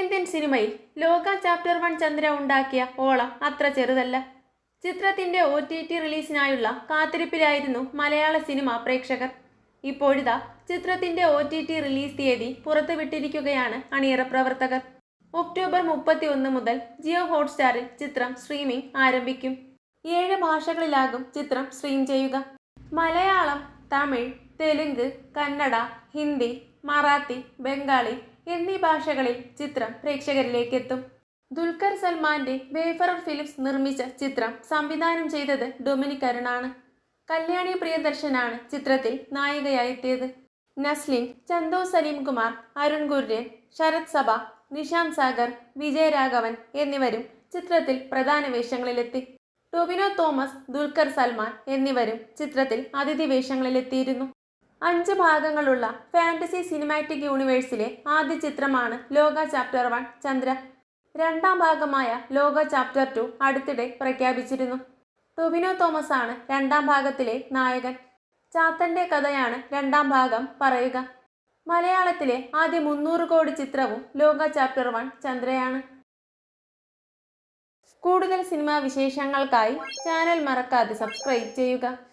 ദക്ഷിണേന്ത്യൻ സിനിമയിൽ ലോക ചാപ്റ്റർ വൺ ചന്ദ്ര ഉണ്ടാക്കിയ ഓളം അത്ര ചെറുതല്ല. ചിത്രത്തിന്റെ ഒ ടി ടി റിലീസിനായുള്ള കാത്തിരിപ്പിലായിരുന്നു മലയാള സിനിമ പ്രേക്ഷകർ. ഇപ്പോഴിതാ ചിത്രത്തിന്റെ ഒ ടി ടി റിലീസ് തീയതി പുറത്തുവിട്ടിരിക്കുകയാണ് അണിയറ പ്രവർത്തകർ. ഒക്ടോബർ മുപ്പത്തി ഒന്ന് മുതൽ ജിയോ ഹോട്ട്സ്റ്റാറിൽ ചിത്രം സ്ട്രീമിംഗ് ആരംഭിക്കും. ഏഴ് ഭാഷകളിലാകും ചിത്രം സ്ട്രീം ചെയ്യുക. മലയാളം തമിഴ് തെലുങ്ക് കന്നഡ ഹിന്ദി മറാത്തി ബംഗാളി എന്നീ ഭാഷകളിൽ ചിത്രം പ്രേക്ഷകരിലേക്ക് എത്തും ദുൽഖർ സൽമാന്റെ വേഫറർ ഫിലിംസ് നിർമ്മിച്ച ചിത്രം സംവിധാനം ചെയ്തത് ഡൊമിനിക് അരുണാണ് കല്യാണി പ്രിയദർശനാണ് ചിത്രത്തിൽ നായികയായെത്തിയത് നസ്ലിൻ ചന്തോ സലീം കുമാർ അരുൺ കുര്യൻ ശരത് സഭ നിഷാന്ത് സാഗർ വിജയരാഘവൻ എന്നിവരും ചിത്രത്തിൽ പ്രധാന വേഷങ്ങളിലെത്തി. ടൊവിനോ തോമസ് ദുൽഖർ സൽമാൻ എന്നിവരും ചിത്രത്തിൽ അതിഥി വേഷങ്ങളിലെത്തിയിരുന്നു. അഞ്ച് ഭാഗങ്ങളുള്ള ഫാന്റസി സിനിമാറ്റിക് യൂണിവേഴ്സിലെ ആദ്യ ചിത്രമാണ് ലോക ചാപ്റ്റർ വൺ ചന്ദ്ര. രണ്ടാം ഭാഗമായ ലോക ചാപ്റ്റർ ടു അടുത്തിടെ പ്രഖ്യാപിച്ചിരുന്നു. ടൊബിനോ തോമസ് ആണ് രണ്ടാം ഭാഗത്തിലെ നായകൻ. ചാത്തന്റെ കഥയാണ് രണ്ടാം ഭാഗം പറയുക. മലയാളത്തിലെ ആദ്യ മുന്നൂറ് കോടി ചിത്രവും ലോക ചാപ്റ്റർ വൺ ചന്ദ്രയാണ്. കൂടുതൽ സിനിമാ വിശേഷങ്ങൾക്കായി ചാനൽ മറക്കാതെ സബ്സ്ക്രൈബ് ചെയ്യുക.